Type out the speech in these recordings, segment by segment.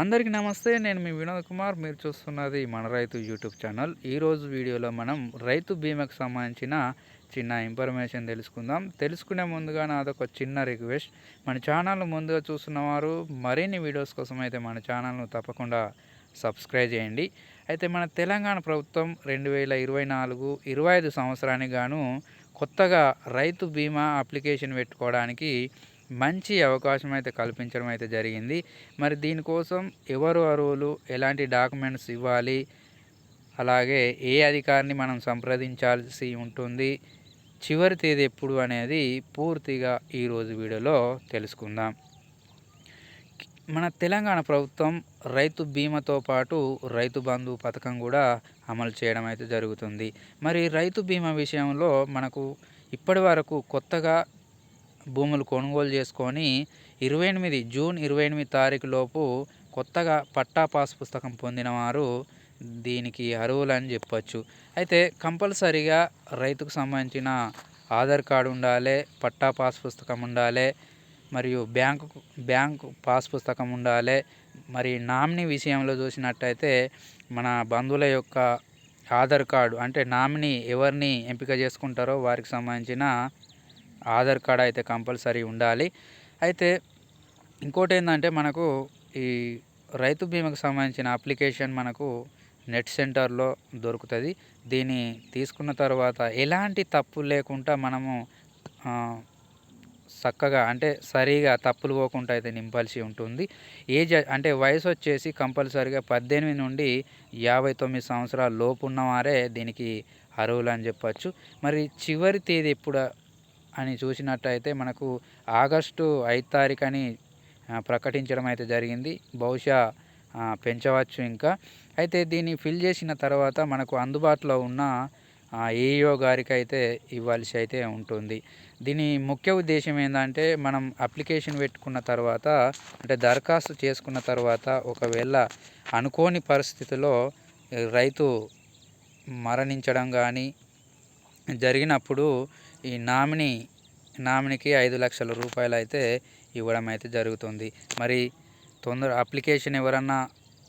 అందరికీ నమస్తే నేను మీ వినోద్ కుమార్. మీరు చూస్తున్నది మన రైతు యూట్యూబ్ ఛానల్. ఈరోజు వీడియోలో మనం రైతు బీమాకు సంబంధించిన చిన్న ఇన్ఫర్మేషన్ తెలుసుకుందాం. తెలుసుకునే ముందుగా నాదొక చిన్న రిక్వెస్ట్. మన ఛానల్ ముందుగా చూస్తున్న వారు మరిన్ని వీడియోస్ కోసం అయితే మన ఛానల్ను తప్పకుండా సబ్స్క్రైబ్ చేయండి. అయితే మన తెలంగాణ ప్రభుత్వం రెండు వేల ఇరవై నాలుగు ఇరవై ఐదు సంవత్సరానికి గాను కొత్తగా రైతు బీమా అప్లికేషన్ పెట్టుకోవడానికి మంచి అవకాశం అయితే కల్పించడం అయితే జరిగింది. మరి దీనికోసం ఎవరు అరువులు ఎలాంటి డాక్యుమెంట్స్ ఇవ్వాలి? అలాగే ఏ అధికారిని మనం సంప్రదించాల్సి ఉంటుంది? చివరి తేదీ ఎప్పుడు అనేది పూర్తిగా ఈరోజు వీడియోలో తెలుసుకుందాం. మన తెలంగాణ ప్రభుత్వం రైతు బీమాతో పాటు రైతు బంధు పథకం కూడా అమలు చేయడం అయితే జరుగుతుంది. మరి రైతు బీమా విషయంలో మనకు ఇప్పటి వరకు కొత్తగా భూములు కొనుగోలు చేసుకొని ఇరవై ఎనిమిది జూన్ ఇరవై ఎనిమిది తారీఖు లోపు కొత్తగా పట్టా పాస్ పుస్తకం పొందిన వారు దీనికి అర్హులని చెప్పచ్చు. అయితే కంపల్సరీగా రైతుకు సంబంధించిన ఆధార్ కార్డు ఉండాలి పట్టా పాస్ పుస్తకం ఉండాలి మరియు బ్యాంకు బ్యాంకు పాస్ పుస్తకం ఉండాలి. మరి నామినీ విషయంలో చూసినట్టయితే మన బంధువుల యొక్క ఆధార్ కార్డు అంటే నామినీ ఎవరిని ఎంపిక చేసుకుంటారో వారికి సంబంధించిన ఆధార్ కార్డ్ అయితే కంపల్సరీ ఉండాలి. అయితే ఇంకోటి ఏంటంటే మనకు ఈ రైతు బీమాకు సంబంధించిన అప్లికేషన్ మనకు నెట్ సెంటర్లో దొరుకుతుంది. దీన్ని తీసుకున్న తర్వాత ఎలాంటి తప్పు లేకుండా మనము చక్కగా అంటే సరిగా తప్పులు పోకుండా అయితే నింపాల్సి ఉంటుంది. ఏజ్ అంటే వయసు వచ్చేసి కంపల్సరీగా పద్దెనిమిది నుండి యాభై తొమ్మిది సంవత్సరాల లోపు ఉన్నవారే దీనికి అర్హులు అని చెప్పచ్చు. మరి చివరి తేదీ ఎప్పుడు అని చూసినట్టయితే మనకు ఆగస్టు ఐదు తారీఖు అని ప్రకటించడం అయితే జరిగింది. బహుశా పెంచవచ్చు ఇంకా. అయితే దీన్ని ఫిల్ చేసిన తర్వాత మనకు అందుబాటులో ఉన్న ఏఈఓ గారికి అయితే ఇవ్వాల్సి అయితే ఉంటుంది. దీని ముఖ్య ఉద్దేశం ఏంటంటే మనం అప్లికేషన్ పెట్టుకున్న తర్వాత అంటే దరఖాస్తు చేసుకున్న తర్వాత ఒకవేళ అనుకోని పరిస్థితిలో రైతు మరణించడం కానీ జరిగినప్పుడు ఈ నామినీ నామినీకి ఐదు లక్షల రూపాయలు అయితే ఇవ్వడం అయితే జరుగుతుంది. మరి తొందర అప్లికేషన్ ఎవరన్నా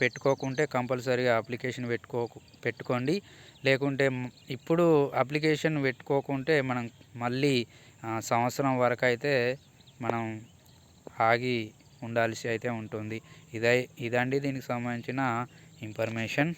పెట్టుకోకుంటే కంపల్సరీగా అప్లికేషన్ పెట్టుకో పెట్టుకోండి. లేకుంటే ఇప్పుడు అప్లికేషన్ పెట్టుకోకుంటే మనం మళ్ళీ సంవత్సరం వరకు అయితే మనం ఆగి ఉండాల్సి అయితే ఉంటుంది. ఇదై ఇదండి దీనికి సంబంధించిన ఇన్ఫర్మేషన్.